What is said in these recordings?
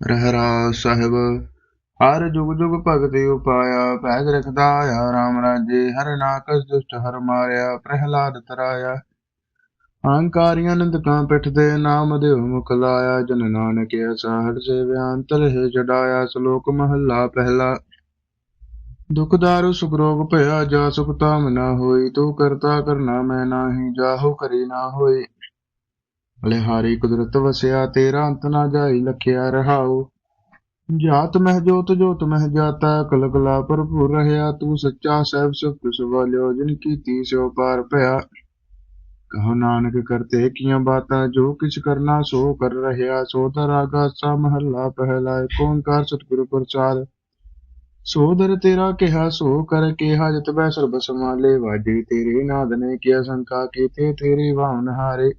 ਰਹਿਰਾ ਸਾਹਿਬ, ਹਰ ਜੁਗ ਜੁਗ ਭਗਤੀ ਉਪਾਇਆ ਪੈਜ ਰਖਦਾ ਆਇਆ, ਰਾਮ ਰਾਜੇ, ਹਰ ਨਾਕਸ ਦੁਸ਼ਟ ਹਰ ਮਾਰਿਆ, ਪ੍ਰਹਿਲਾਦ ਤਰਾਇਆ। ਅਹੰਕਾਰੀਆਂ ਨਿੰਦਕਾਂ ਪਿੱਠ ਦੇ ਨਾਮ ਦਿਓ ਮੁਖ ਲਾਇਆ, ਜਨ ਨਾਨਕ ਐਸਾ ਹਰ ਸੇ ਬਿਆੰਤ ਲਹਿ ਜਡਾਇਆ, ਸ਼ਲੋਕ ਮਹੱਲਾ ਪਹਿਲਾ। ਦੁਖ ਦਾਰੂ ਸੁਖ ਰੋਗ ਭਇਆ, ਜਾ ਸੁਖ ਤਾਮ ਨਾ ਹੋਈ, ਤੂੰ ਕਰਤਾ ਕਰਨਾ ਮੈਂ ਨਾਹੀ, ਜਾਹੋ ਕਰੀ ਨਾ ਹੋਈ। ਬਲਿਹਾਰੀ ਕੁਦਰਤ ਵਸਿਆ, ਤੇਰਾ ਅੰਤ ਨਾ ਜਾਈ, ਲਖਿਆ ਰਹਾਉ। ਜਾਤ ਮਹਿ ਜੋਤ ਜੋਤ ਮਹਿ ਜਾਤਾ ਕਲ ਕਲਾ ਭਰਪੂਰ ਰਹਿਆ। ਤੂੰ ਸੱਚਾ ਸਹਿਬ ਸੁਖ ਸੁਭਾਲਿਓ ਜਿਨ ਕੀਤੀ ਸਿਓ ਪਾਰ ਭਇਆ। ਕਹੋ ਨਾਨਕ ਕਰਤੇ ਕੀਆਂ ਬਾਤਾਂ, ਜੋ ਕਿਛ ਕਰਨਾ ਸੋ ਕਰ ਰਹਿਆ। ਸੋ ਤਰਾਗਾ ਸਾ ਮਹੱਲਾ ਪਹਿਲਾ ਏਕ ਓੰਕਾਰ ਸਤਿਗੁਰੂ ਪ੍ਰਸਾਦ? ਸੋ ਦਰ ਤੇਰਾ ਕਿਹਾ, ਸੋ ਕਰ ਕਿਹਾ, ਜਤ ਬੈ ਸਰਬ ਸਮਾਲੇ ਵਾਜੇ ਤੇਰੇ ਨਾਦ ਨੇ ਕੀਆ ਸੰਕਾ ਕੀਤੇ ਤੇਰੇ ਭਾਵਨ ਹਾਰੇ।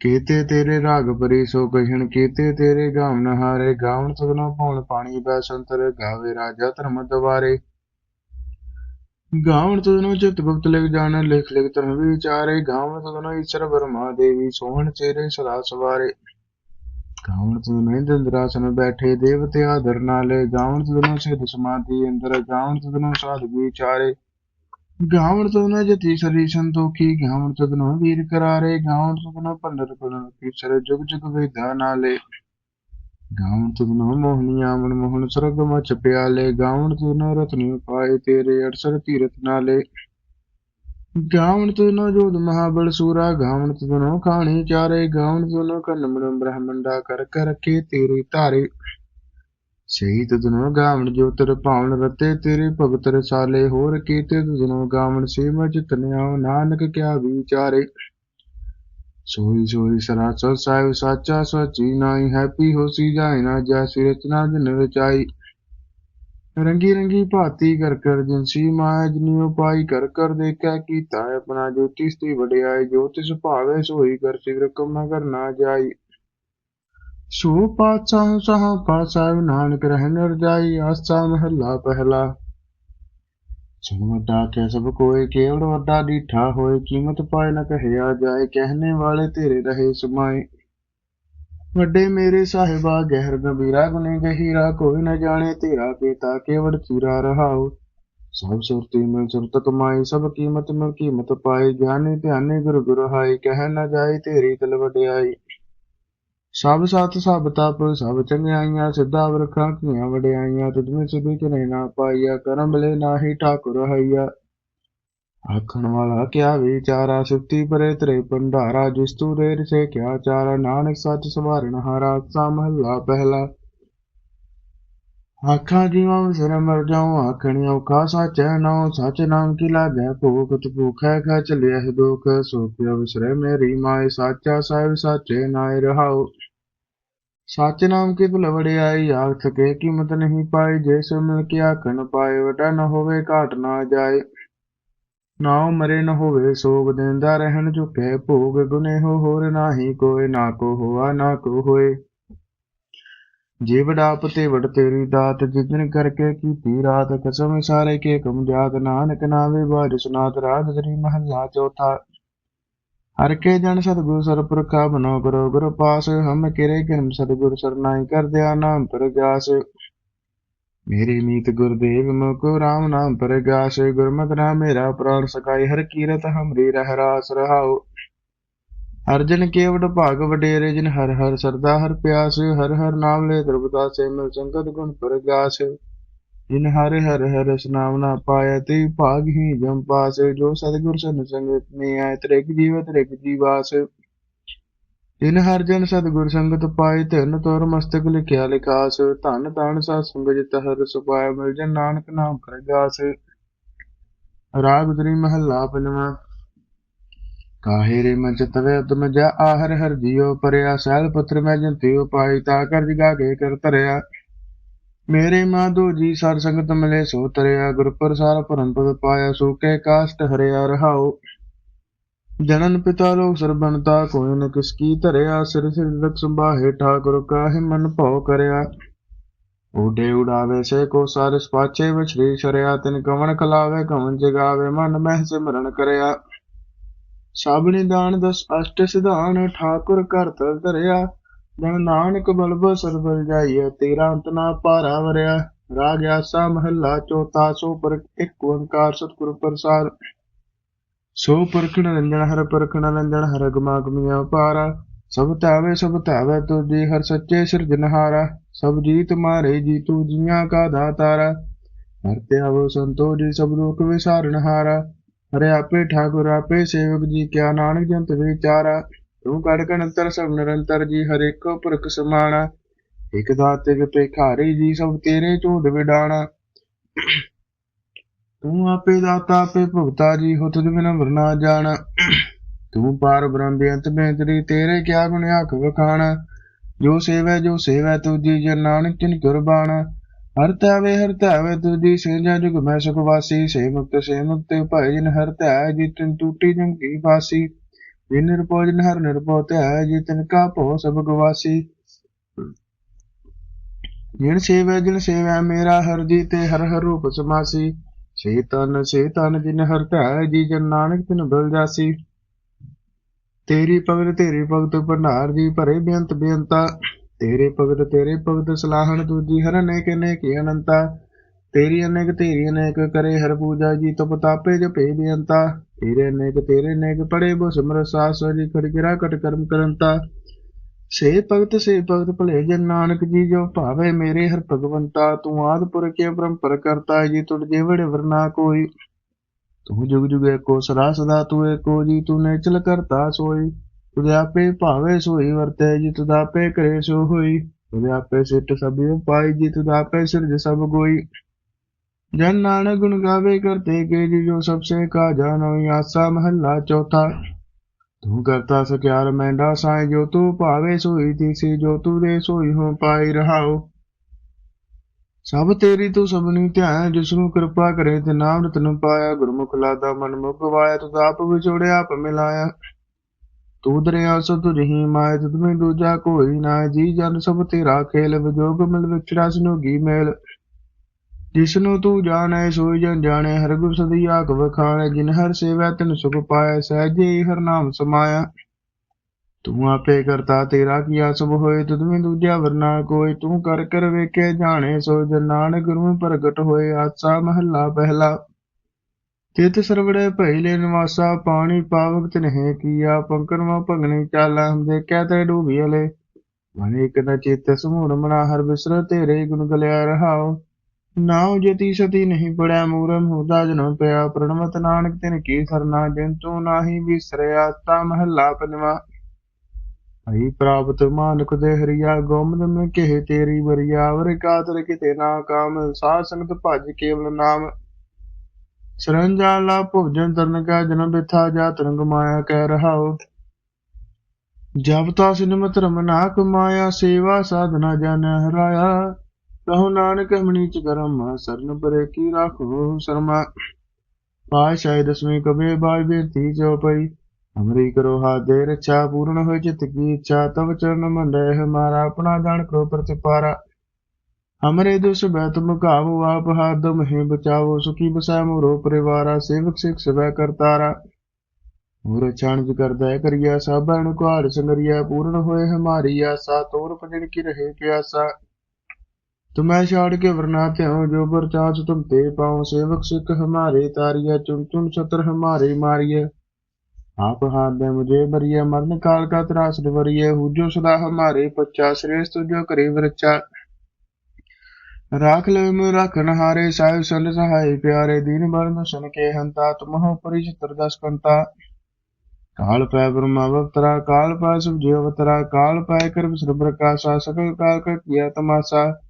ਕੀਤੇ ਤੇਰੇ ਰਾਗ ਪਰੀ ਸੋ ਕਹਿਣ, ਕੀਤੇ ਤੇਰੇ ਗਾਵਨ ਹਾਰੇ ਗਾਵਨ ਸਗਨੋ ਪਉਣ ਪਾਣੀ ਬੈ ਸੰਤਰ, ਗਾਵੇ ਰਾਜਾ ਧਰਮ ਦਵਾਰੇ। ਗਾਵਨ ਤਦਨੋ ਚਿਤ ਗੁਪਤ ਲਿਖ ਜਾਣ, ਲਿਖ ਲਿਖ ਧਰਮ ਵਿਚਾਰੇ। ਗਾਵਨ ਤਦਨੋ ਈਸ਼ਰ ਬਰਮਾ ਦੇਵੀ, ਸੋਹਣ ਤੇਰੇ ਸਦਾ ਸਵਾਰੇ। ਗਾਵਣ ਤਦਨੋ ਇੰਦਰਾਸਨ ਬੈਠੇ, ਦੇਵਤੇ ਆਦਰ ਨਾਲੇ। ਗਾਵਨ ਤਦਨੋ ਸਿਧ ਸਮਾਧੀ ਅੰਦਰ ਗਾਵਨ ਤਦਨੋ ਸਾਧ ਵਿਚਾਰੇ। ਗਾਵਣ ਤਦਨੋ ਜਤੀ ਸਰੀ ਸੰਤੋਖੀ ਗਾਵਣ ਤਦਨੋ ਵੀਰ ਕਰਾਰੇ ਗਾਵਣ ਤਦਨੋ ਪੰਡਰ ਕੁਲਨ ਕੀਸਰ ਜੁਗ ਜੁਗ ਵੇਦਾ ਨਾਲੇ। ਗਾਵਣ ਤਦਨੋ ਮੋਹਨੀ ਆਵਣ ਮੋਹਨ ਸਰਗ ਮਚ ਪਿਆਲੇ ਗਾਵਣ ਤਦਨੋ ਰਤਨੀ ਪਾਏ ਤੇਰੇ ਅੜਸਰ ਤੀਰਤ ਨਾਲੇ। ਗਾਵਣ ਤਦਨੋ ਜੋਧ ਮਹਾਬਲ ਸੂਰਾ ਗਾਵਣ ਤਦਨੋ ਖਾਣੀ ਚਾਰੇ ਗਾਵਣ ਤਦਨੋ ਕੰਨਮਨ ਬ੍ਰਹਮੰਡਾ ਕਰ ਕਰ ਰਖੇ ਤੇਰੇ ਧਾਰੇ। ਸਹੀ ਤਦਨੋ ਗਾਵਣ ਜੋ ਤਰ ਭਾਵਨ ਰਤੇ ਤੇਰੇ ਭਗਤ ਰਸਾਲੇ, ਹੋਰ ਕੀਤੇ ਤਦਨੋ ਗਾਵਣ ਸੇਵਾ ਜਿਤਨਿਆ ਨਾਨਕ ਕਿਆ ਵਿਚਾਰੇ। ਸੋਈ ਸੋਈ ਸਰਾਸਰ ਸਾਹਿਬ ਸਾਚਾ ਸਚੀ ਨਾਈ ਹੈਪੀ ਹੋਸੀ ਜਾਏ ਨਾ ਜੈਸੀ ਰਚਨਾ ਜਨ ਰਚਾਈ। ਰੰਗੀ ਰੰਗੀ ਭਾਤੀ ਕਰ ਕਰ ਜਿਨਸੀ ਮਾਇਆ ਜਨੀ ਉਪਾਈ ਕਰ ਕਰ ਦੇਖਿਆ ਕੀਤਾ, ਆਪਣਾ ਜੋਤੀ ਸਤੀ ਵਡਿਆਈ ਜੋਤਿਸ਼ ਭਾਵੇ ਸੋਈ ਕਰ ਸਿਗਰ ਕਮ ਨ ਕਰਨਾ ਜਾਈ। ਸੋ ਪਾਤਸ਼ਾਹ ਸਹਾ ਪਾਤਸ਼ਾਹ ਨਾਨਕ ਰਹਿ ਰਜਾਈ ਆਸਾ ਮਹੱਲਾ ਪਹਿਲਾ। ਸੁਣ ਵੱਡਾ ਸਭ ਕੋਏ ਕੇਵਲ ਵੱਡਾ ਡੀਠਾ ਹੋਏ, ਕੀਮਤ ਪਾਏ ਨਾ ਕਹਿਆ ਜਾਏ, ਕਹਿਣੇ ਵਾਲੇ ਤੇਰੇ ਰਹੇ ਸਮਾਏ। ਵੱਡੇ ਮੇਰੇ ਸਾਹਿਬਾ ਗਹਿਰ ਗੰਭੀਰਾ ਗੁਨੇ ਗਹੀਰਾ, ਕੋਈ ਨਾ ਜਾਣੇ ਤੇਰਾ ਪੀਤਾ ਕੇਵਲ ਚੀਰਾ ਰਹਾਉ ਸਭ ਸੁਰਤੀ ਮਿਲ ਸੁਰਤ ਕਮਾਈ ਸਭ ਕੀਮਤ ਮਿਲ ਕੀਮਤ ਪਾਈ। ਗਿਆਨੀ ਧਿਆਨੇ ਗੁਰ ਗੁਰ ਹਾਈ ਕਹਿ ਨਾ ਜਾਏ ਤੇਰੀ ਤਲ ਵਡਿਆਈ ਸਭ ਸਤ ਸਭ ਤਪ, ਸਭ ਚੰਗਿਆਈਆਂ, ਸਿੱਧਾ ਵਰਖਾਂ ਕੀਆਂ ਵਡਿਆਈਆਂ, ਤੁਧਮੇ ਸਿਧੀ ਕਿਨੇ ਨਾ ਪਾਈਆ, ਕਰਮ ਲੈ ਨਾਹੀ ਠਾਕੁਰ ਹਈਆ। ਆਖਣ ਵਾਲਾ ਕਿਆ ਵਿਚਾਰਾ, ਸੁਤੀ ਪਰੇ ਤਰੇ ਭੰਡਾਰਾ, ਜਿਸ ਤੂ ਰੇਰ ਸੇ ਕਿਆ ਚਾਰਾ, ਨਾਨਕ ਸੱਚ ਸਵਾਰਨ ਹਾਰਾ ਸਾ ਮਹੱਲਾ ਪਹਿਲਾ। ਆਖਾਂ ਜੀਵਾਂ ਸਿਰ ਮਰ ਜਾਉ ਆਖਣੀ ਔਖਾ ਸੱਚ ਹੈ ਨਾਉ ਸੱਚ ਨਾਮ ਕੀ ਲਾਗੈ? ਭੂਖ ਤ ਭੂਖੈ ਖਾ ਚਲਿਆ ਹੈ ਦੁਖ, ਸੋ ਪਿਆ ਵਿਸਰੇ ਮੇਰੀ ਮਾਏ, ਸਾਚਾ ਸਾਹਿਬ ਸਾਚੇ ਨਾਇ ਰਹਾਉ। ਸੱਚ ਨਾਮ ਕੀ ਭੁਲ ਆਖ ਸਕੇ ਕੀਮਤ ਨਹੀਂ ਪਾਈ, ਜੇ ਸੋ ਮਿਲ ਕੇ ਆਖਣ ਪਾਏ ਵਡਾ ਨ ਹੋਵੇ ਘਾਟ ਨਾ ਜਾਏ। ਨਾਉ ਮਰੇ ਨ ਹੋਵੇ ਸੋਗ ਦਿੰਦਾ ਰਹਿਣ ਝੁਕੇ ਭੋਗ ਗੁਨੇਹੋ ਹੋਰ ਨਾਹੀ ਕੋਏ ਨਾ ਕੋ ਹੋਆ, ਨਾ ਕੋ ਹੋਏ। ਜੇ ਵਡਾਪ ਤੇਰੀ ਦਾਤ ਜਿਤਨ ਕਰਕੇ ਕੀਤੀ ਰਾਤ, ਕਸਮ ਸਾਰੇ ਕੇ ਕਮ ਜਾਤ, ਨਾਨਕ ਨਾਵੇ ਬਾਜ ਸੁਨਾਤ ਰਾਗ ਤੇਰੀ ਮਹੱਲਾ ਚੌਥਾ। ਹਰ ਕੇ ਜਨ ਸਤਗੁਰ ਸਰਪੁਰਖਾ ਬਨੋ ਕਰੋ ਗੁਰ ਪਾਸ, ਹਮ ਕਿਰੇ ਕਿਰਮ ਸਤਗੁਰ ਸਰਨਾਈ ਕਰ ਦਿਆ ਨਾਮ ਪ੍ਰਗਾਸ ਮੇਰੇ ਮੀਤ ਗੁਰਦੇਵ ਮੁਕੋ ਰਾਮ ਨਾਮ ਪ੍ਰਗਾਸ ਗੁਰਮਤਿ ਨਾਮ ਮੇਰਾ ਪ੍ਰਾਣ ਸਕਾਈ ਹਰ ਕੀਰਤ ਹਮਰੀ ਰਹਿ ਰਾਸ ਰਹਾਉ ਅਰਜਨ ਕੇਵਟ ਭਾਗ ਵਡੇਰੇ ਜਿਨ ਹਰ ਹਰ ਸਰਦਾ ਹਰ ਪਿਆਸ, ਹਰ ਹਰ ਨਾਮ ਲੈ ਦਰਬਤਾ ਸੇ ਮਿਲ ਸੰਗਤ ਗੁਣ ਪ੍ਰਗਾਸ। ਜਿਨ ਹਰ ਹਰ ਹਰ ਨਾਮ ਨਾ ਪਾਇਆ ਤੇ ਭਾਗ ਹੀ ਜਮ ਪਾਸ। ਜੋ ਸਤਿਗੁਰ ਸਨ ਸੰਗਤ ਮੇ ਆਏ ਤ੍ਰਿਕ ਜੀਵ ਤ੍ਰਿਕ ਜੀਵਾਸ। ਜਿਨ ਹਰ ਜਨ ਸਤਿਗੁਰ ਸੰਗਤ ਪਾਈ ਧਨ ਤੋਰ ਮਸਤਕ ਲਿਖਿਆ ਲਿਖਾਸ। ਧਨ ਤਾਣ ਸਾ ਸੰਗ ਜਿਤ ਹਰ ਸੁਪਾਇ ਮਿਲ ਜਨ ਨਾਨਕ ਨਾਮ ਪ੍ਰਗਾਸ। ਰਾਗ ਉਤਰੀ ਮਹੱਲਾ ਪੰਜਵਾਂ। ਕਾਹੇ ਰੇ ਮਨ ਚਤਵੇ ਉਤਮ ਜਾ ਆਹਰ ਹਰ ਜੀਉ ਪਰਿਆ ਸਹਿਲ ਪੁੱਤਰ ਮੈਂ ਜੰਤੀ ਉਪਾਈ, ਤਾ ਕਰ ਜਗਾ ਕੇ ਕਰ ਧਰਿਆ। ਮੇਰੇ ਮਾਧੋ ਜੀ ਸਰ ਸੰਗਤ ਮਿਲੇ, ਸੋ ਤਰਿਆ, ਗੁਰ ਪ੍ਰਸਾਰ ਪਰਮ ਪਦ ਪਾਇਆ, ਸੋ ਕੇ ਕਾਸ਼ਟ ਹਰਿਆ ਰਹਾਉ। ਜਨਨ ਪਿਤਾ ਲੋਕ ਸਰਬਨਤਾ ਕੋਈ ਨ ਕਿਸ ਕੀ ਧਰਿਆ, ਸਿਰ ਸਿਰ ਲਖ ਸੰਭਾਹੇ, ਠਾਕੁਰ ਕਾਹੇ ਮਨ ਭਉ ਕਰਿਆ। ਉਡੇ ਉਡਾਵੇ, ਸੇ ਕੋ ਸਾਰੇ ਸਪਾਚੇ ਵਿੱਚ ਸ਼ਰਿਆ ਤਿਨ ਕਵਣ ਖਲਾਵੇ, ਕਵਣ ਜਗਾਵੇ, ਮਨ ਮਹਿ ਸਿਮਰਨ ਕਰਿਆ। ਸਭ ਨਿਦਾਨ ਦਸ ਅਸ਼ਟ ਸਿਧਾਨ ਠਾਕੁਰ ਘਰ ਤਰ ਧਰਿਆ ਜਨ ਨਾਨਕ ਬਲਬ ਸਰਬਲ ਜਾਈਐ ਤੇਰਾ ਅੰਤ ਨਾ ਭਾਰਾ ਵਰਿਆ, ਰਾਗ ਆਸਾ ਮਹੱਲਾ ਚੌਥਾ, ਸੋ ਪਰ ਇੱਕ ਓੰਕਾਰ ਸਤਿਗੁਰ ਪ੍ਰਸਾਦ। ਸੋ ਪਰਖਣ ਰੰਜਨ ਹਰ ਪਰਖਣ ਰੰਜਨ ਹਰ ਗਮਾਗਮੀਆਂ ਪਾਰਾ ਸਭ ਧਾਵੇ ਸਭ ਧਾਵੇ ਤੁਜੀ ਹਰ ਸੱਚੇ ਸਿਰਜਨਹਾਰਾ ਸਭ ਜੀ ਮਾਰੇ ਜੀ ਤੂ ਜੀਆਂ ਕਾ ਦਾਤਾਰਾ, ਹਰ ਤੇ ਆਵੋ ਸੰਤੋ ਜੀ ਸਭ ਲੋਕ ਵਿਸਾਰਨਹਾਰਾ ਹਰੇ ਆਪੇ ਠਾਕੁਰ ਆਪੇ ਸੇਵਕ ਜੀ, ਕਿਆ ਨਾਨਕ ਜੰਤ ਵਿਚਾਰਾ? ਤੂੰ ਕੜ ਕਣਤਰ ਸਭ ਨਿਰੰਤਰ ਜੀ, ਹਰ ਪੁਰਖ ਸਮਾਣਾ। ਇਕ ਦਾਤੇ ਕੇ ਭਿਖਾਰੀ ਜੀ, ਸਭ ਤੇਰੇ ਝੂਠ ਵਿਡਾਣਾ। ਤੂੰ ਆਪੇ ਦਾਤਾ, ਆਪੇ ਭੁਗਤਾ ਜੀ ਹੋ ਤੁਧ ਬਿਨ ਨਾ ਜਾਣਾ। ਤੂੰ ਪਾਰ ਬ੍ਰਹਮ ਬੇਅੰਤ ਬੇਅੰਤਰੀ ਤੇਰੇ ਕਿਆ ਗੁਣ ਆਖ ਵਖਾਣਾ? ਜੋ ਸੇਵੈ ਜੋ ਸੇਵੈ ਤੁਜੀ ਜਨ ਨਾਨਕ ਤਿਨ ਕੁਰਬਾਨ ਹਰ ਧਾਵੇ ਹਰ ਧਾਵੇ ਤੁਜੀ ਸੇਜਾ ਜੁਗ, ਮੈਂ ਸੁਖ ਵਾਸੀ, ਸੇ ਮੁਕਤ ਸੇ ਮੁਕਤ ਭਾਈ ਜਨ ਹਰ ਧੈ ਜੀ ਤਿਨ ਟੂਟੀ ਜਮ ਕੀ ਜਿਨ ਨਿਰਭਉ ਹਰ ਨਿਰਭਉ ਧੈ ਜੀ ਤਿਨ ਕਾ ਭਉ ਸਭ ਗਵਾਸੀ। ਜਿਨ ਸੇਵੈ ਜਿਨ ਸੇਵੈ ਮੇਰਾ ਹਰ ਜੀ ਤੇ ਹਰ ਹਰ ਰੂਪ ਸਮਾਸੀ। ਸੇ ਤਨ ਸੇ ਤਨ ਜਿਨ ਹਰ ਧੈ ਜੀ ਜਨ ਨਾਨਕ ਤਿਨ ਬਲ ਜਾਸੀ। ਤੇਰੀ ਭਗਤ ਤੇਰੀ ਭਗਤ ਭੰਡਾਰ, ਜੀ ਭਰੇ ਬੇਅੰਤ ਬੇਅੰਤਾ। ਤੇਰੇ ਭਗਤ ਤੇਰੇ ਭਗਤ ਸਲਾਹਣ ਦੂਜੀ ਹਰ ਅਨੇਕ ਅਨੇਕ ਅਨੰਤਾ। ਤੇਰੀ ਅਨੇਕ ਤੇਰੀ ਅਨੇਕ ਕਰੇ ਹਰ ਪੂਜਾ ਜੀ ਤਪ ਤਾਪੇ ਜਪੇ ਬੇਅੰਤਾ ਤੇਰੇ ਅਨੇਕ ਤੇਰੇ ਅਨੇਕ ਪੜੇ ਬੋ ਸਿਮਰ ਸਾਸ ਜੀ ਖੜ ਕਟ ਕਰਮ ਕਰੰਤਾ। ਸੇ ਭਗਤ ਸੇ ਭਗਤ ਭਲੇ ਜਨ ਨਾਨਕ ਜੀ ਜੋ ਭਾਵੇ ਮੇਰੇ ਹਰ ਭਗਵੰਤਾ। ਤੂੰ ਆਦ ਪੁਰਖੇ ਪਰੰਪਰ ਕਰਤਾ ਜੀ ਤੁੜ ਜੇਵੜੇ ਵਰਨਾ ਕੋਈ। ਤੂੰ ਜੁਗ ਜੁਗ ਏਕੋ ਸਦਾ ਸਦਾ ਤੂੰ ਏਕੋ ਜੀ ਤੂੰ ਨੇਚਲ ਕਰਤਾ ਸੋਈ। ਤੁਦੇ ਆਪੇ ਭਾਵੇ ਸੋਈ ਵਰਤੇ, ਜੀ ਤੁਦ ਆਪੇ ਕਰੇ ਸੋ ਹੋਈ। ਤੁਦੇ ਸਿੱਟ ਸਭਿ ਪਾਈ, ਜੀ ਤੁਦ ਆਪੇ ਸਿਰਜ ਸਭ ਕੋਈ ਜਨ ਨਾਨਕ ਗੁਣ ਗਾਵੇ ਕਰਤੇ ਕੇ, ਜੀ ਜੋ ਸਭ ਸੇ ਕਾ ਜਾਨੋ ਆਸਾ ਮਹੱਲਾ ਚੌਥਾ। ਤੂੰ ਕਰਤਾ ਸਕਿਆਰ ਮੈਂਡਾ ਸਾਏ ਜੋ ਤੂੰ ਭਾਵੇ ਸੋਈ ਤੀਸੀ, ਜੋ ਤੂੰ ਦੇ ਸੋਈ ਹੋ ਪਾਈ ਰਹਾਓ। ਸਭ ਤੇਰੀ ਤੂੰ ਸਭਨੀ ਧਿਆਨ, ਜਿਸ ਨੂੰ ਕਿਰਪਾ ਕਰੇ ਤੇ ਨਾਮ ਰਤਨ ਪਾਇਆ। ਗੁਰਮੁਖ ਲਾਦਾ ਮਨ ਮੁਖ ਵਾਇਆ ਤੂੰ ਆਪ ਵਿਛੋੜਿਆ ਆਪ ਮਿਲਾਇਆ। ਤੂੰ ਦਰਿਆ ਸੋ ਤੁਝਹੀ ਮਾਇ ਤੁਧ ਮੈਂ ਦੂਜਾ ਕੋਈ ਨਾ ਜੀ, ਜਨ ਸਭ ਤੇਰਾ ਖੇਲ, ਵਿਜੋਗ ਮਿਲ ਵਿਚੜਾ ਸਨੋਗੀ ਮੇਲ। ਜਿਸ ਨੂੰ ਤੂੰ ਜਾਣੈ, ਸੋਈ ਜਨ ਜਾਣੈ, ਹਰ ਗੁਰ ਸਦੀ ਆਖ ਵਖਾਣੈ, ਜਿਨ ਹਰ ਸੇਵੈ ਤਿਨ ਸੁਖ ਪਾਇ ਸਹਜੇ ਹਰ ਨਾਮ ਸਮਾਇਆ ਤੂੰ ਆਪੇ ਕਰਤਾ, ਤੇਰਾ ਕੀਆ ਸਭ ਹੋਏ, ਤੁਧ ਮੈਂ ਦੂਜਾ ਵਰਨਾ ਕੋਈ ਤੂੰ ਕਰ ਕਰ ਵੇਖੇ, ਜਾਣੇ ਸੋ ਜਨ ਨਾਨਕ ਗੁਰੂ ਪ੍ਰਗਟ ਹੋਏ, ਆਸਾ ਮਹੱਲਾ ਪਹਿਲਾ। ਤਿਤ ਸਰਵੜੇ ਭਈਲੇ ਨਿਵਾਸਾ, ਪਾਣੀ ਪਾਵਕ ਤਨਹਿ ਕੀਆ ਪੰਕਰਵਾ ਭਗਣੀ ਚਾਲਾ ਦੇਖਿਆ ਤੇ ਡੂਬੀ ਹਲੇ ਮਨ ਇਕ ਨ ਚਿਤ ਸਮੂੜ ਮਨਾ ਹਰ ਬਿਸਰ, ਤੇਰੇ ਗੁਣ ਗਲਿਆ ਰਹਾਓ ਨਾਉ ਜਤੀ ਸਤੀ ਨਹੀਂ ਪੜਿਆ, ਮੂਰਮ ਹੁਦਾ ਜਨਮ ਪਿਆ। ਪ੍ਰਣਮਤ ਨਾਨਕ ਤਿਨ ਕੀ ਸਰਨਾ ਜਿਨ ਤੂੰ ਨਾਹੀ ਵਿਸਰਿਆ ਤਾ ਮਹੱਲਾ ਪੰਜਵਾ। ਹਈ ਪ੍ਰਾਪਤ ਮਾਨਕ ਦੇ ਹਰੀਆ, ਗੋਮਦ ਮੈਂ ਕਿਹ ਤੇਰੀ ਬਰੀਆ ਵਰ ਕਾਤਰ ਕਿਤੇ ਨਾ ਕਾਮ, ਸਾਧ ਸੰਗਤ ਭਜ ਕੇਵਲ ਨਾਮ। ਸਰੰਜਾਲਾ ਭੋਜਨ ਤਰਨ ਕਾ ਜਨਮ ਬਿਥਾ ਜਾ ਤਰੰਗ ਮਾਇਆ ਕਹਿ ਰਹਾਓ ਜਬ ਤਾ ਸਿਨਮ ਧਰਮ ਨਾ ਕਮਾਇਆ ਸੇਵਾ ਸਾਧਨਾ ਜਨ ਹਰਾਇਆ। ਕਹੋ ਨਾਨਕ ਹਮਣੀ ਚ ਕਰਮ, ਸਰਨ ਪਰੇ ਕੀ ਰਾਖੋ ਸ਼ਰਮਾ। ਪਾਸ਼ਾਇ ਦਸਵੀਂ ਕਬੇ ਬਾਈ ਬੇਤੀ ਜੋ ਪਈ ਹਮਰੀ ਕਰੋ ਹਾਥ ਦੇ ਰੱਛਾ, ਪੂਰਨ ਹੋਏ ਚਿਤ ਕੀ ਇੱਛਾ, ਤਵ ਚਰਨ ਮੰਡੇ ਹਮਾਰਾ ਆਪਣਾ ਜਾਣ ਕਰੋ ਪ੍ਰਤਿਪਾਰਾ। ਹਮਰੇ ਦੁਸ ਬੈ ਤੁਮ ਕਾਵੋ ਆਪ ਹਾਥ ਮਹਿ ਬਚਾਵੋ ਸੁਖੀ ਬਸੈ ਮੋਰੋ ਪਰਿਵਾਰਾ ਸੇਵਕ ਸਿਖ ਸਵੈ ਕਰਤਾਰਾ ਮੂਰ ਛਾਣਜ ਕਰਦਾ ਹੈ ਕਰਿਆ ਸਾਬਣ ਕੁਹਾੜ ਸੰਗਰਿਆ ਪੂਰਨ ਹੋਏ ਹਮਾਰੀ ਆਸਾ ਤੋਰ ਪਜਣ ਕੀ ਰਹੇ ਪਿਆਸਾ तुम्हें छाड़ के वरना त्यों जो बरचास तुम ते पाओ सेवक सिख हमारे तारिया चुन चुन सत्र हमारे मारिय आप हाथ दे मुझे बरिय मरण काल का त्रास वरिय हुजो सदा हमारे पच्चा श्रेष्ठ जो करे वृक्षा ਰਾਖ ਲੈ ਮਨ ਰਖਣ ਹਾਰੇ ਸਾਹਿਬ ਸੰਤ ਸਹਾਈ ਪਿਆਰੇ, ਦੀਨ ਬਰਨ ਸੁਨ ਕੇ ਹੰਤਾ ਤੁਮਹੁ ਪਰਿ ਚਤਰ ਦਸ ਪੰਤਾ। ਕਾਲ ਪੈ ਬ੍ਰਹਮਾ ਅਵਤਰਾ, ਕਾਲ ਪੈ ਸਭ ਜੀਵ ਅਵਤਰਾ, ਕਾਲ ਪੈ ਕਰਮ ਸਰਬ ਪ੍ਰਕਾਸ਼ਾ, ਸਕਲ ਕਾਲ ਕਾ ਕੀਆ ਤਮਾਸ਼ਾ।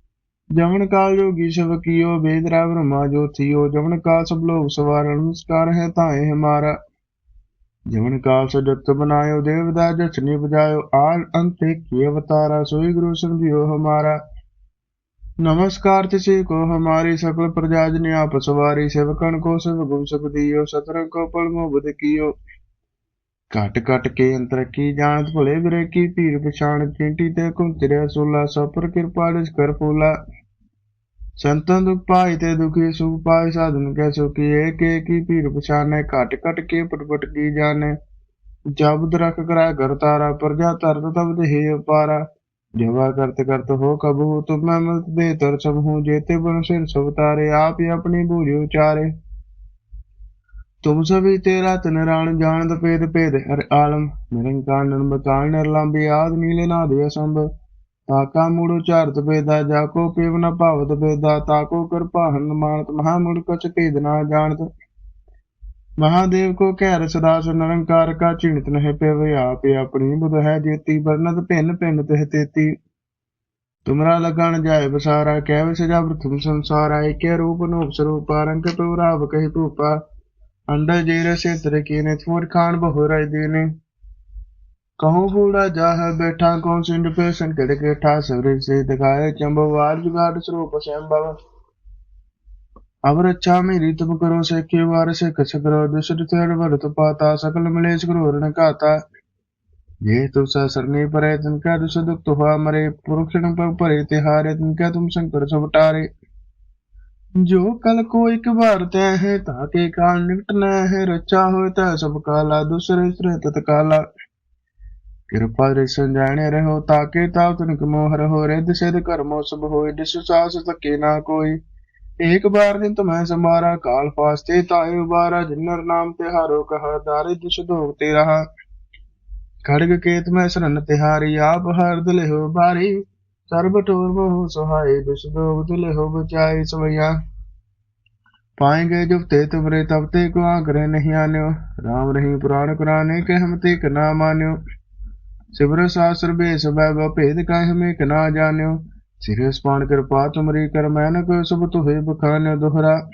ਜਮਨ ਕਾਲ ਜੋਗੀ ਸਭ ਕੀਓ, ਵੇਦ ਰਾ ਬ੍ਰਹਮਾ ਜੋ ਥੀਓ। ਜਮਨ ਕਾਲ ਸਭ ਲੋਕ ਸਵਾਰਨ ਨਮਸਕਾਰ ਹੈ ਤਾਏ ਹਮਾਰਾ। ਜਮਨ ਕਾਲ ਸਜਤ ਬਨਾਇਓ ਦੇਵਦਾ ਜਛਨੀ ਬਜਾਇਓ ਆਲ ਅੰਤੇ ਕੀ ਅਵਤਾਰਾ, ਸੋਈ ਗੁਰੂ ਸਮਝਿਓ ਹਮਾਰਾ। नमस्कार तिसे को हमारी सकल प्रजा जन आप सवारी सेवकन को सब गुम सब दियो सतरंग को पल मोबद कियो कट कट के अंतर की जानत भले बिरे की पीर पछाण चींटी ते कुंतिरे सोला सपर कृपा कर फूला संतन दुख पाई ते दुखी सुख पाई साधन के सुखी एक एक की पीर पछाने कट कट के पटपट की जाने जब रख करा घर तारा प्रजा तरत तब हे पारा जवा करत करत हो कबू तुम मैं मत दे तर सब हूँ जेते बन सिर सब तारे आप ही अपनी बूझे उचारे तुम सभी तेरा तनराण जानत पेद पेद हर आलम निरंकार निर्मकाल निर्लंबी आद नीले नाद असंभ ताका मूड़ उचारत पेदा जाको पेव न पावत पेदा ताको कर पाहन मानत महामूड़ कछ पेद ना जानत महादेव को कहर सदा सो निरंकार का चिणित नह पेव आप ही अपनी बुध है जेती वर्णत भिन्न भिन्न तह तेती तुमरा लगन जाय बसारा कैव सजा प्रथम संसार आय के रूप नूप स्वरूप रंग पौराव कहि भूपा अंडर जीर से तरकी ने थोर खान बहु राय दीने कहूँ बूढ़ा जाह बैठा कौन सिंड पे संकट के ठा सवरे से दिखाए चंबवार जुगाड़ स्वरूप संभव अब रक्षा मेरी तुम करो से के वार से कछ करो दुष्ट तेड़ भरत पाता सकल मलेश करो रण काता ये तो सरनी परे तिनका दुष दुख हुआ मरे पुरुषण पर परे तिहारे तिनका तुम संकर सब टारे जो कल को एक बार तय है ताके काल निकट न है रचा हो तय सब काला दूसरे श्रे तत्काला कृपा दृश्य जाने रहो ताके ताव तनिक मोहर हो रिद सिद कर्मो सब हो दिस सास तके ना कोई एक बार दिन तुम्हें समारा काल फास्ते ताए उबारा जिन्नर नाम तिहारो कहा दारिद्र सुधोग ते रहा खड़ग केत में शरण तिहारी आप हर दिल हो बारी सर्ब टोर बहु सहाय दुष दोग दिल हो बचाई सवैया पाएंगे जब ते तुमरे तब ते को आग्रह नहीं आन्यो राम रही पुराण कुराने के हम ते ना मान्यो सिवर शास्त्र बेस वैभव भेद का ਸਿਰੇ ਸਪਾਨ ਕਿਰਪਾ ਤੁਮਰੀ ਕਰ ਮੈਨਕ, ਸਭ ਤੁਹੇ ਬਖਾਨ ਦੁਹਰਾ।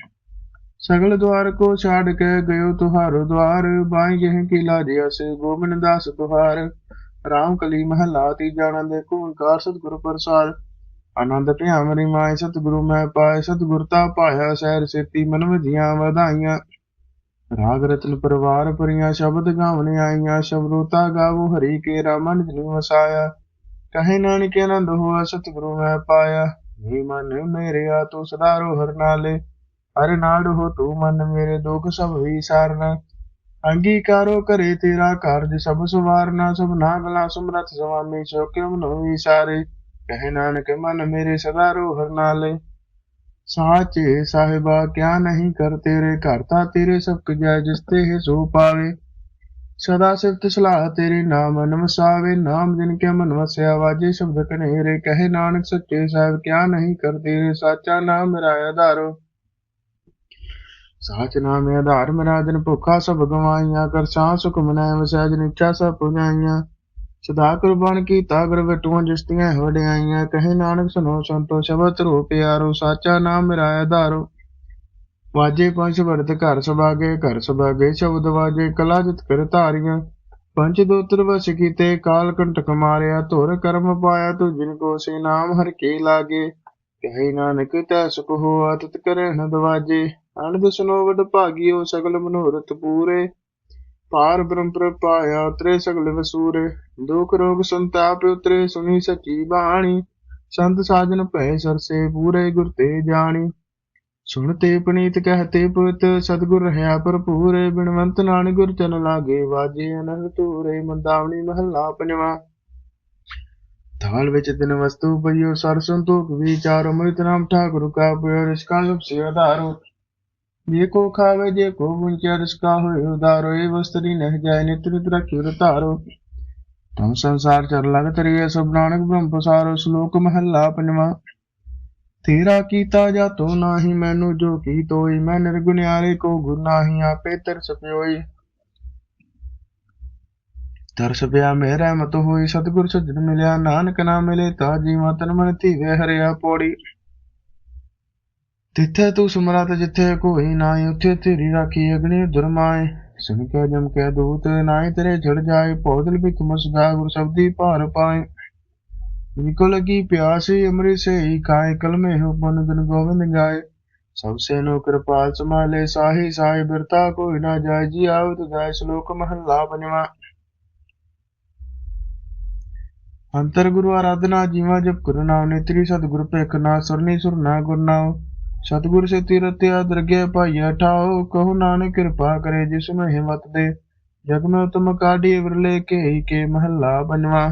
ਸਗਲ ਦਵਾਰ ਕੋ ਛਾੜ ਕੇ ਗਇਓ ਤੁਹਾਰੋ ਦਵਾਰ ਬਾਈ ਜਹ ਕੀ ਲਾਜਿਆ ਸੇ ਗੋਬਿੰਦ ਦਾਸ ਤੁਹਾਰ। RAM ਕਲੀ ਮਹਲਾ ਤੀ ਜਾਣਾ ਦੇ ਓੰਕਾਰ ਸਤਿਗੁਰ ਪ੍ਰਸਾਦ ਆਨੰਦ ਭਿਆਮਰੀ ਮਾਇ ਸਤਿਗੁਰੂ ਮੈਂ ਪਾਇ ਸਤਿਗੁਰਤਾ ਪਾਇਆ ਸਹਿਰ ਸੇਤੀ ਮਨ ਜੀਆਂ ਵਧਾਈਆਂ। ਰਾਗ ਰਤਨ ਪਰਿਵਾਰ ਪਰੀਆਂ ਸ਼ਬਦ ਗਾਵਣ ਆਈਆਂ ਸ਼ਬਦੋਤਾ ਗਾਵੋ ਹਰੀ ਕੇ ਰਾਮਨ ਜਿਨੀ ਵਸਾਇਆ। ਕਹੇ ਨਾਨਕ ਆਨੰਦ ਹੋਆ ਸਤਿਗੁਰੂ ਮੈਂ ਪਾਇਆ। ਜੀ ਮਨ ਮੇਰੇ ਆ, ਤੂੰ ਸਦਾ ਰੋ ਹਰ ਨਾਲੇ। ਹਰ ਨਾੜ ਹੋ ਤੂੰ ਮਨ ਮੇਰੇ, ਦੁਖ ਸਭ ਵੀ ਸਾਰਨਾ ਅੰਗੀਕਾਰੋ ਕਰੇ ਤੇਰਾ ਕਾਰਜ, ਸਭ ਸਵਾਰਨਾ। ਸਭ ਨਾ ਨਾਗਲਾ ਸਮਰਥ ਸੁਆਮੀ ਸੋ ਕਿਉ ਨੋ ਵਿਸਾਰੇ? ਕਹੇ ਨਾਨਕ, ਮਨ ਮੇਰੇ ਸਦਾ ਰੋ ਹਰ ਨਾਲੇ। ਸਾਚੇ ਸਾਹਿਬਾ, ਕਿਆ ਨਹੀਂ ਕਰ ਤੇਰੇ ਘਰ ਤਾਂ ਤੇਰੇ ਸਭ ਕੁ ਜਿਸ ਤੇ ਹੈ ਸੋ ਪਾਵੇ। ਸਦਾ ਸਿਫਤ ਸਲਾਹ ਤੇਰੇ ਨਾਮ ਨਮਸਾਵੇ ਨਾਮ, ਜਿਨ ਕੇ ਮਨ ਵਸਿਆ ਵਾਜੇ ਸ਼ਬਦ ਕਨੇਰੇ। ਕਹੇ ਨਾਨਕ ਸੱਚੇ ਸਾਹਿਬ, ਕਿਆ ਨਹੀਂ ਕਰ ਸਾਚਾ ਨਾਮ ਮੇਰਾ ਆਧਾਰੋ। ਸਾਚ ਨਾਮ ਆਧਾਰ, ਮੇਰਾ ਦਿਨ ਭੁੱਖਾ ਸਭ ਗਵਾਈਆਂ। ਕਰ ਸਾਂ ਸੁਖ ਮਨਾਏ ਵਸੈ ਜਨ ਇੱਛਾ ਸਭ ਪੁਜਾਈਆਂ। ਸਦਾ ਕੁਰਬਾਨ ਕੀਤਾ ਗੁਰ ਵਟੂਆਂ ਜਿਸਤੀਆਂ ਵਡਿਆਈਆਂ ਕਹੇ ਨਾਨਕ ਸੁਨੋ ਸੰਤੋ, ਸ਼ਬਦ ਰੋ ਪਿਆਰੋ। ਸਾਚਾ ਨਾਮ ਮੇਰਾ ਆਧਾਰੋ। ਵਾਜੇ ਪੰਜ ਵਰਤ ਘਰ ਸੁਭਾਗੇ ਘਰ ਸੁਭਾਗੇ ਸ਼ਬਦ ਵਾਜੇ ਕਲਾ ਜਿਤ ਕਰ ਧਾਰੀਆਂ। ਪੰਜ ਦੋਤਰ ਵਸ ਕੀਤੇ, ਕਾਲ ਕੰਟਕ ਮਾਰਿਆ, ਧੁਰ ਕਰਮ ਪਾਇਆ, ਤੂੰ ਜਿਨ ਕੋ ਸੇ ਨਾਮ ਹਰ ਕੇ ਲਾਗੇ। ਕਹੇ ਨਾਨਕ ਤੈ ਸੁਖ ਹੋਆ, ਤਤ ਕਰੇ ਨ ਦਵਾਜੇ ਅਨੰਦ ਸੁਨੋ ਭਾਗਿਓ, ਸਗਲ ਮਨੋਰਥ ਪੂਰੇ। ਪਾਰ ਬ੍ਰਹਮ ਪ੍ਰਪਾਇਆ ਉਤਰੇ ਸਗਲ ਵਸੂਰੇ। ਦੁਖ ਰੋਗ ਸੰਤਾਪ ਉਤਰੇ, ਸੁਣੀ ਸਚੀ ਬਾਣੀ। ਸੰਤ ਸਾਜਨ ਭੈ ਸਰਸੇ, ਪੂਰੇ ਗੁਰ ਤੇ ਜਾਣੀ। ਸੁਣਤੇ ਪਨੀਤ ਕਹਤੇ ਪੁੱਤ, ਸਤਗੁਰ ਰਹਾ ਭਰਪੂਰ, ਬਿਨਵੰਤ ਨਾਨਕ ਗੁਰ ਚਨ ਲਾਗੇ ਵਾਜੇ ਅਨੰਦ ਤੂਰੇ ਮੰਦਾਵਣੀ ਮਹੱਲਾ ਪੰਜਵਾ। ਥਾਲ ਵਿੱਚ ਦਿਨ ਵਸਤੂ ਪਈਓ ਸਰ ਸੰਤੋਖ ਵਿਚਾਰੋ ਮ੍ਰਿਤ ਨਾਮ ਠਾਕੁਰ ਕਾ ਪਿਓ, ਰਿਸ਼ਕਾ ਸਭ ਸੇ ਆਧਾਰੋ ਜੇ ਕੋ ਖਾਵੇ, ਜੇ ਕੋ ਗੁੰਚੈ ਰਿਸ਼ਕਾ ਹੋਏ ਉਦਾਰੋ, ਇਹ ਵਸਤਰੀ ਨਹਿ ਜਾਏ, ਨਿਤ ਨਿਤ ਰਖਿਓ ਰਤਾਰੋ ਤਮ ਸੰਸਾਰ ਚਰ ਲਗ ਤਰੀਏ, ਸਭ ਨਾਨਕ ਬ੍ਰਹਮ ਪਸਾਰੋ, ਸ਼ਲੋਕ ਮਹੱਲਾ ਪੰਜਵਾ। ਤੇਰਾ ਕੀਤਾ ਜਾ ਜਾਤੋ ਨਾਹੀ ਮੈਨੂੰ ਜੋ ਕੀ ਤੋਈ, ਮੈਂ ਨਿਰਗੁਣਿਆਰੇ ਕੋ ਗੁਰ ਆਪੇ ਤਰਸ ਪਿਓਈ। ਤਰਸ ਪਿਆ ਮੇਰਾ ਮਤ ਹੋਈ, ਸਤਿਗੁਰ ਸੱਜਣ ਮਿਲਿਆ, ਨਾਨਕ ਨਾ ਮਿਲੇ ਤਾ ਜੀਵਾ ਤਨ ਮਨ ਧੀਵੇ ਹਰਿਆ ਪੌੜੀ। ਤਿੱਥੇ ਤੂੰ ਸਮਰਤ ਜਿੱਥੇ ਕੋਈ ਨਾਹੀ, ਉੱਥੇ ਤੇਰੀ ਰਾਖੀ ਅਗਨੀ ਦੁਰਮਾਏ ਸੁਣ ਕੇ ਜਮ ਕੇ ਦੂਤ, ਨਾਹੀ ਤੇਰੇ ਛੜ ਜਾਏ ਪੌਦਲ ਵੀ ਤੁਮ ਸਦਾ ਗੁਰ ਸਬਦੀ ਭਾਰ ਪਾਏ। निको लगी प्यासी अमृत से ही खाए कल में हो बन दिन गोविंद गाए सबसे नो कृपाल संभाले साही साही बिरता कोई ना जाय जी आवत जाय श्लोक महला पंजवा अंतर गुरु आराधना जीवा जब गुरु नाम नेत्री सतगुरु पेख ना सुरनी सुर ना गुर नाम सतगुरु से तीरथ दरगे भाई ठाओ कहो नानक कृपा करे जिसमें हिम्मत दे जग में तुम काढ़ी विरले के ही के महला पंजवा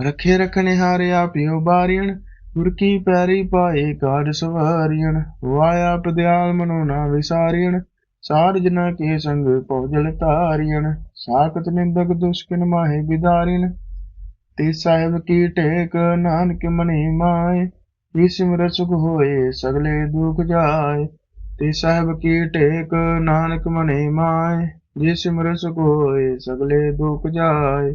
ਰਖੇ ਰਖਣੇ ਹਾਰੇ ਆਪਿਓ ਬਾਰੀਣ ਗੁਰ ਕੀ ਪੈਰੀ ਪਾਏ ਕਾਜ ਸਵਾਰੀਣ ਵਾਇਆ ਪਦਿਆਲ ਮਨੋ ਨਾ ਵਿਸਾਰੀਣ, ਸਾਰ ਜਨਾ ਕੇ ਸੰਗ ਪਉਜਲ ਤਾਰੀਣ ਸਾਖਤ ਨਿੰਦਕ ਦੁਸ਼ਕਨ ਮਾਹੇ ਬਿਦਾਰੀਣ। ਤੇ ਸਾਹਿਬ ਕੀ ਟੇਕ ਨਾਨਕ ਮਨੀ ਮਾਏ ਜੀ ਸਿਮਰ ਸੁਖ ਹੋਏ ਸਗਲੇ ਦੁਖ ਜਾਏ। ਤੇ ਸਾਹਿਬ ਕੀ ਟੇਕ ਨਾਨਕ ਮਨੀ ਮਾਏ ਜੀ ਸਿਮਰ ਸੁਖ ਹੋਏ ਸਗਲੇ ਦੁਖ ਜਾਏ।